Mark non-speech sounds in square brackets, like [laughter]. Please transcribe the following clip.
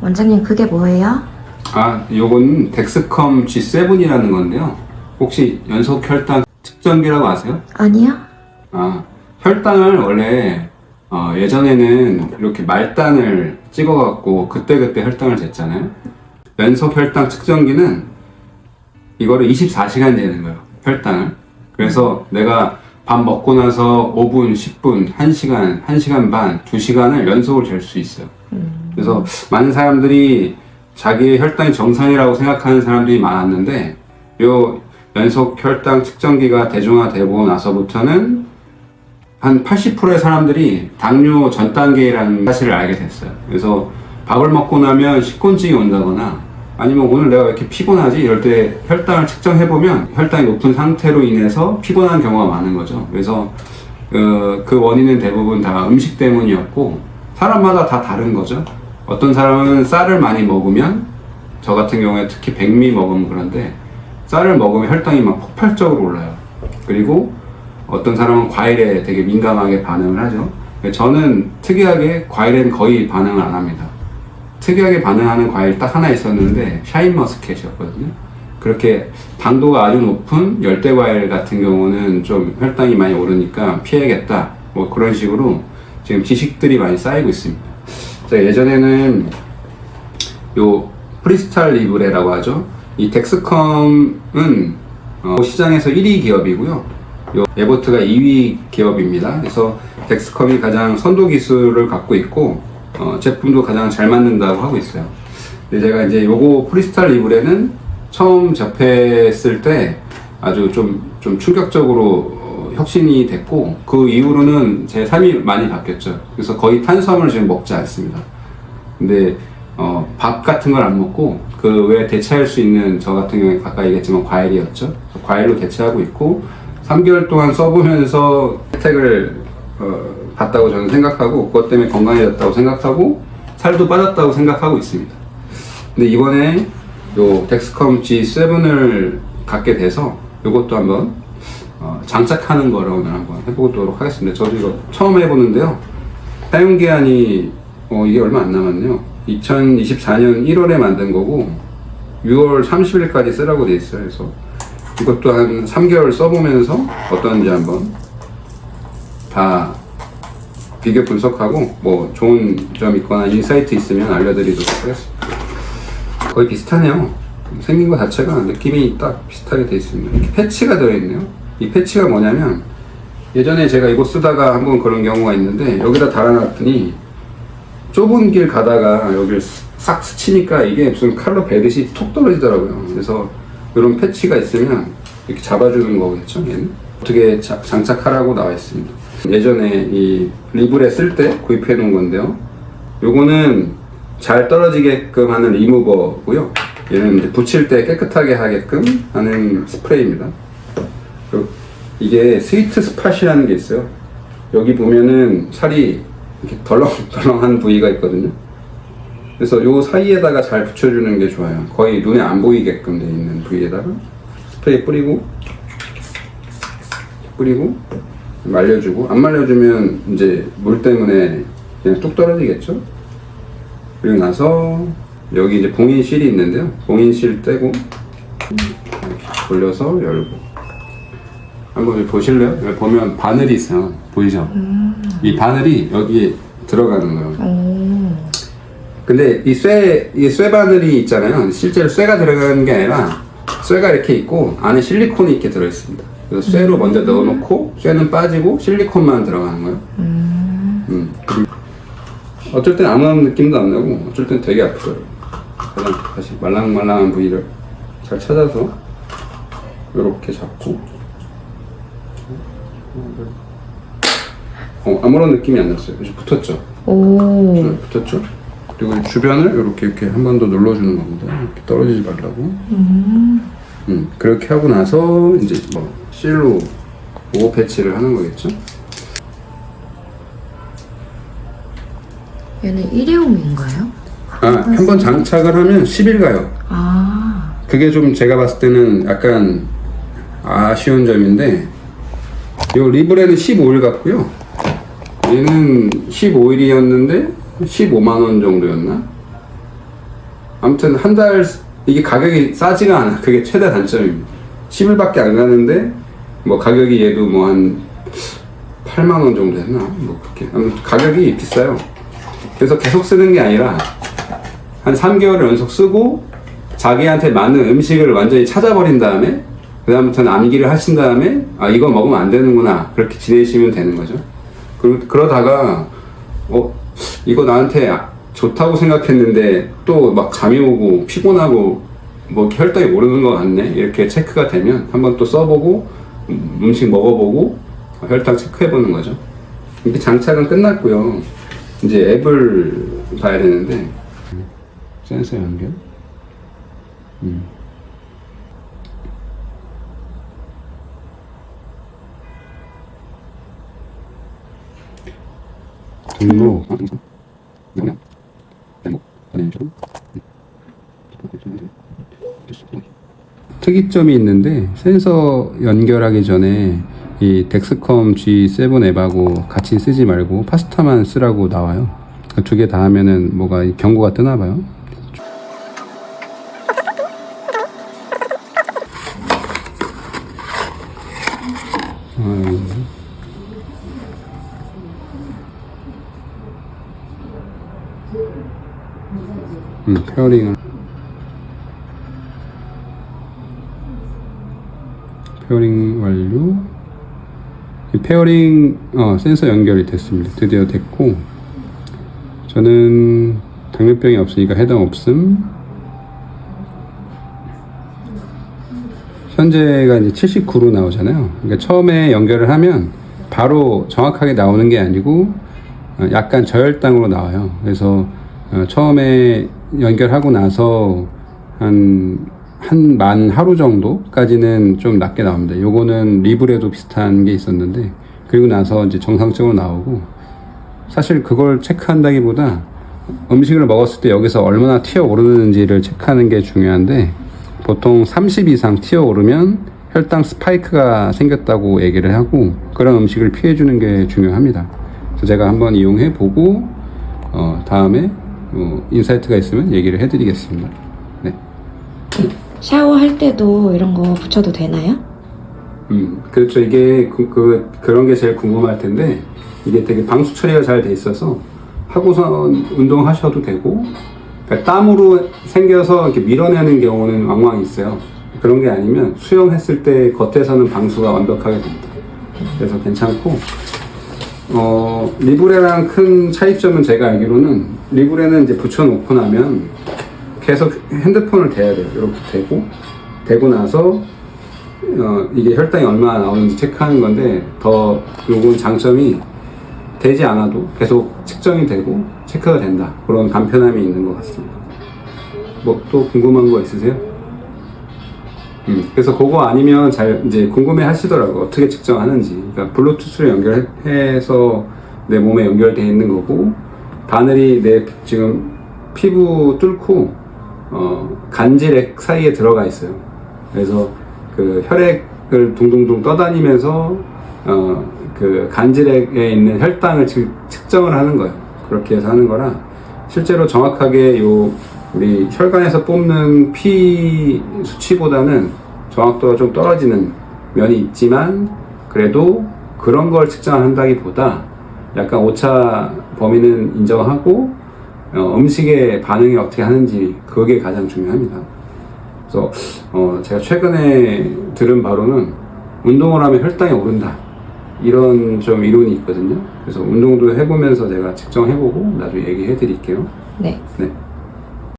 원장님 그게 뭐예요? 아, 요건 덱스컴 G7이라는 건데요. 혹시 연속 혈당 측정기라고 아세요? 아니요? 아, 혈당을 원래 어, 예전에는 이렇게 말단을 찍어갖고 그때그때 혈당을 쟀잖아요. 연속 혈당 측정기는 이거를 24시간 재는 거예요. 혈당을. 그래서 내가 밥 먹고 나서 5분, 10분, 1시간, 1시간 반, 2시간을 연속으로 잴 수 있어요. 그래서 많은 사람들이 자기의 혈당이 정상이라고 생각하는 사람들이 많았는데 요 연속 혈당 측정기가 대중화되고 나서부터는 한 80%의 사람들이 당뇨 전 단계라는 사실을 알게 됐어요. 그래서 밥을 먹고 나면 식곤증이 온다거나 아니면 오늘 내가 왜 이렇게 피곤하지? 이럴 때 혈당을 측정해보면 혈당이 높은 상태로 인해서 피곤한 경우가 많은 거죠. 그래서 그, 그 원인은 대부분 다 음식 때문이었고 사람마다 다 다른 거죠. 어떤 사람은 쌀을 많이 먹으면 저 같은 경우에 특히 백미 먹으면 그런데 쌀을 먹으면 혈당이 막 폭발적으로 올라요. 그리고 어떤 사람은 과일에 되게 민감하게 반응을 하죠. 저는 특이하게 과일엔 거의 반응을 안 합니다. 특이하게 반응하는 과일 딱 하나 있었는데 샤인머스켓이었거든요. 그렇게 당도가 아주 높은 열대 과일 같은 경우는 좀 혈당이 많이 오르니까 피해야겠다. 뭐 그런 식으로 지금 지식들이 많이 쌓이고 있습니다. 제가 예전에는 요 프리스탈 리브레라고 하죠. 이 덱스컴은 어, 시장에서 1위 기업이고요. 요 에버트가 2위 기업입니다. 그래서 덱스컴이 가장 선도 기술을 갖고 있고 어, 제품도 가장 잘 만든다고 하고 있어요. 근데 제가 이제 요거 프리스탈 리브레는 처음 접했을 때 아주 좀, 좀 충격적으로 어, 혁신이 됐고 그 이후로는 제 삶이 많이 바뀌었죠. 그래서 거의 탄수화물을 지금 먹지 않습니다. 근데 어, 밥 같은 걸 안 먹고 그 외에 대체할 수 있는 저 같은 경우에 가까이 얘기했지만 과일이었죠. 과일로 대체하고 있고 3개월 동안 써보면서 혜택을 어, 봤다고 저는 생각하고 그것 때문에 건강해졌다고 생각하고 살도 빠졌다고 생각하고 있습니다. 근데 이번에 요 덱스컴 G7을 갖게 돼서 이것도 한번 어, 장착하는 거를 오늘 한번 해보도록 하겠습니다. 저도 이거 처음 해보는데요. 사용 기한이 어, 이게 얼마 안 남았네요. 2024년 1월에 만든 거고 6월 30일까지 쓰라고 돼 있어요. 그래서 이것도 한 3개월 써보면서 어떤지 한번 다 비교 분석하고 뭐 좋은 점 있거나 인사이트 있으면 알려드리도록 하겠습니다. 거의 비슷하네요. 생긴 것 자체가 느낌이 딱 비슷하게 돼 있습니다. 이렇게 패치가 들어있네요. 이 패치가 뭐냐면 예전에 제가 이거 쓰다가 한번 그런 경우가 있는데 여기다 달아놨더니 좁은 길 가다가 여기를 싹 스치니까 이게 무슨 칼로 베듯이 톡 떨어지더라고요. 그래서 이런 패치가 있으면 이렇게 잡아주는 거겠죠, 얘는? 어떻게 자- 장착하라고 나와 있습니다. 예전에 이 리블에 쓸 때 구입해 놓은 건데요. 요거는 잘 떨어지게끔 하는 리무버고요. 얘는 붙일 때 깨끗하게 하게끔 하는 스프레이입니다. 그리고 이게 스위트 스팟이라는 게 있어요. 여기 보면은 살이 이렇게 덜렁덜렁한 [laughs] 부위가 있거든요. 그래서 요 사이에다가 잘 붙여주는 게 좋아요. 거의 눈에 안 보이게끔 돼 있는 부위에다가 스프레이 뿌리고 뿌리고 말려주고 안 말려주면 이제 물 때문에 그냥 뚝 떨어지겠죠. 그리고 나서 여기 이제 봉인실이 있는데요. 봉인실 떼고 이렇게 돌려서 열고 한번 보실래요? 보면 바늘이 있어요. 보이죠? 이 바늘이 여기에 들어가는 거예요. 오. 근데 이 쇠, 이 쇠 바늘이 있잖아요. 실제로 쇠가 들어가는 게 아니라 쇠가 이렇게 있고 안에 실리콘이 이렇게 들어있습니다. 그래서 쇠로 먼저 넣어놓고 쇠는 빠지고 실리콘만 들어가는 거예요. 음. 그리고 어쩔 땐 아무 느낌도 안 나고 어쩔 땐 되게 아프더라고요. 가장 다시 말랑말랑한 부위를 잘 찾아서 이렇게 잡고 어, 아무런 느낌이 안 났어요. 이제 붙었죠? 오. 네, 붙었죠? 그리고 이 주변을 이렇게 이렇게 한 번 더 눌러주는 겁니다. 이렇게 떨어지지 말라고. 음, 그렇게 하고 나서 이제 뭐 실로 보호 패치를 하는 거겠죠? 얘는 일회용인가요? 아, 한 번 장착을 하면 10일 가요. 아. 그게 좀 제가 봤을 때는 약간 아쉬운 점인데 요 리브레는 15일 같고요. 얘는 15일이었는데 15만 원 정도였나? 아무튼 한 달 이게 가격이 싸지가 않아. 그게 최대 단점입니다. 10일밖에 안 가는데 뭐 가격이 얘도 뭐 한 8만 원 정도 했나? 뭐 그렇게. 아무튼 가격이 비싸요. 그래서 계속 쓰는 게 아니라 한 3개월을 연속 쓰고 자기한테 맞는 음식을 완전히 찾아버린 다음에 그다음부터는 암기를 하신 다음에 아 이거 먹으면 안 되는구나 그렇게 지내시면 되는 거죠. 그러, 그러다가 어 이거 나한테 아- 좋다고 생각했는데 또 막 잠이 오고 피곤하고 뭐 혈당이 오르는 것 같네 이렇게 체크가 되면 한번 또 써보고 음, 음식 먹어보고 혈당 체크해보는 거죠. 이렇게 장착은 끝났고요. 이제 앱을 봐야 되는데 센서 연결. 음. 등록. 아. 특이점이 있는데 센서 연결하기 전에 이 덱스컴 G7 앱하고 같이 쓰지 말고 파스타만 쓰라고 나와요. 두개 다 하면은 뭐가 경고가 뜨나 봐요. 아, 음, 페어링을 페어링 완료. 이 페어링 어, 센서 연결이 됐습니다. 드디어 됐고 저는 당뇨병이 없으니까 해당 없음. 현재가 이제 79로 나오잖아요. 그러니까 처음에 연결을 하면 바로 정확하게 나오는 게 아니고 어, 약간 저혈당으로 나와요. 그래서 어, 처음에 연결하고 나서 한, 한 만 하루 정도까지는 좀 낮게 나옵니다. 요거는 리블에도 비슷한 게 있었는데, 그리고 나서 이제 정상적으로 나오고, 사실 그걸 체크한다기보다 음식을 먹었을 때 여기서 얼마나 튀어 오르는지를 체크하는 게 중요한데, 보통 30 이상 튀어 오르면 혈당 스파이크가 생겼다고 얘기를 하고, 그런 음식을 피해주는 게 중요합니다. 그래서 제가 한번 이용해 보고, 어, 다음에 뭐 인사이트가 있으면 얘기를 해드리겠습니다. 네. 샤워할 때도 이런 거 붙여도 되나요? 음, 그렇죠. 이게 그, 그, 그런 게 제일 궁금할 텐데, 이게 되게 방수 처리가 잘 돼 있어서, 하고선 운동하셔도 되고, 그러니까 땀으로 생겨서 이렇게 밀어내는 경우는 왕왕 있어요. 그런 게 아니면 수영했을 때 겉에서는 방수가 완벽하게 됩니다. 그래서 괜찮고, 어, 리브레랑 큰 차이점은 제가 알기로는, 리브레는 이제 붙여놓고 나면 계속 핸드폰을 대야 돼요. 이렇게 대고, 대고 나서 어, 이게 혈당이 얼마나 나오는지 체크하는 건데 더 요건 장점이 되지 않아도 계속 측정이 되고 체크가 된다 그런 간편함이 있는 것 같습니다. 뭐 또 궁금한 거 있으세요? 음, 그래서 그거 아니면 잘 이제 궁금해 하시더라고 어떻게 측정하는지 그러니까 블루투스로 연결해서 내 몸에 연결되어 있는 거고 바늘이 내 지금 피부 뚫고 어, 간질액 사이에 들어가 있어요. 그래서 그 혈액을 둥둥둥 떠다니면서 어, 그 간질액에 있는 혈당을 측, 측정을 하는 거예요. 그렇게 해서 하는 거라 실제로 정확하게 요 우리 혈관에서 뽑는 피 수치보다는 정확도가 좀 떨어지는 면이 있지만 그래도 그런 걸 측정한다기보다 약간 오차 범위는 인정하고 어, 음식의 반응이 어떻게 하는지 그게 가장 중요합니다. 그래서 어, 제가 최근에 들은 바로는 운동을 하면 혈당이 오른다 이런 좀 이론이 있거든요. 그래서 운동도 해보면서 제가 측정해보고 나중에 얘기해 드릴게요. 네. 네.